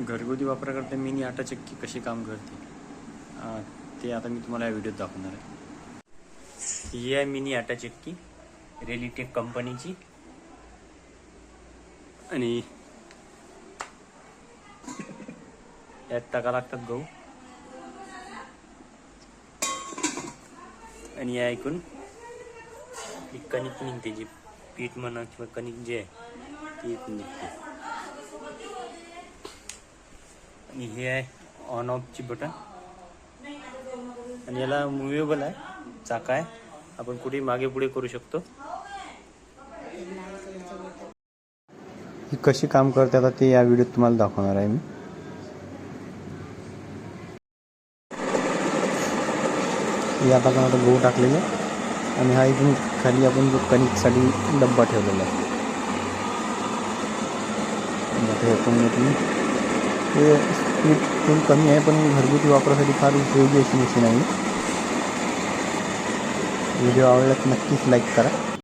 घरगुती वापराकरता मिनी आटा चक्की कशी काम करते? ते आता मी तुम्हाला या व्हिडिओत दाखवणार आहे. ही आहे मिनी आटा चक्की रेलिटेक कंपनीची. आणि यात टाका लागतात गहू. आणि या ऐकून कणिक निघते जी पीठ म्हणा किंवा कणिक जे आहे ती निघते. आणि हे आहे ऑन ऑफची बटन आणि याला मुव्हेबल आहे चाका आहे. आपण कुठे मागे पुढे करू शकतो. ही कशी काम करते आता ते या व्हिडिओत तुम्हाला दाखवणार आहे मी. या आता आपण आता गहू टाकलेले आणि हा इथून खाली आपण जो कणिकसाठी डब्बा ठेवलेला आहे. पण तुम्ही हे स्पीड थोडी कमी आहे पण घरगुती वापरासाठी फार उपयोगी अशी मशीन आहे व्हिडिओ आवडला नक्कीच लाईक करा.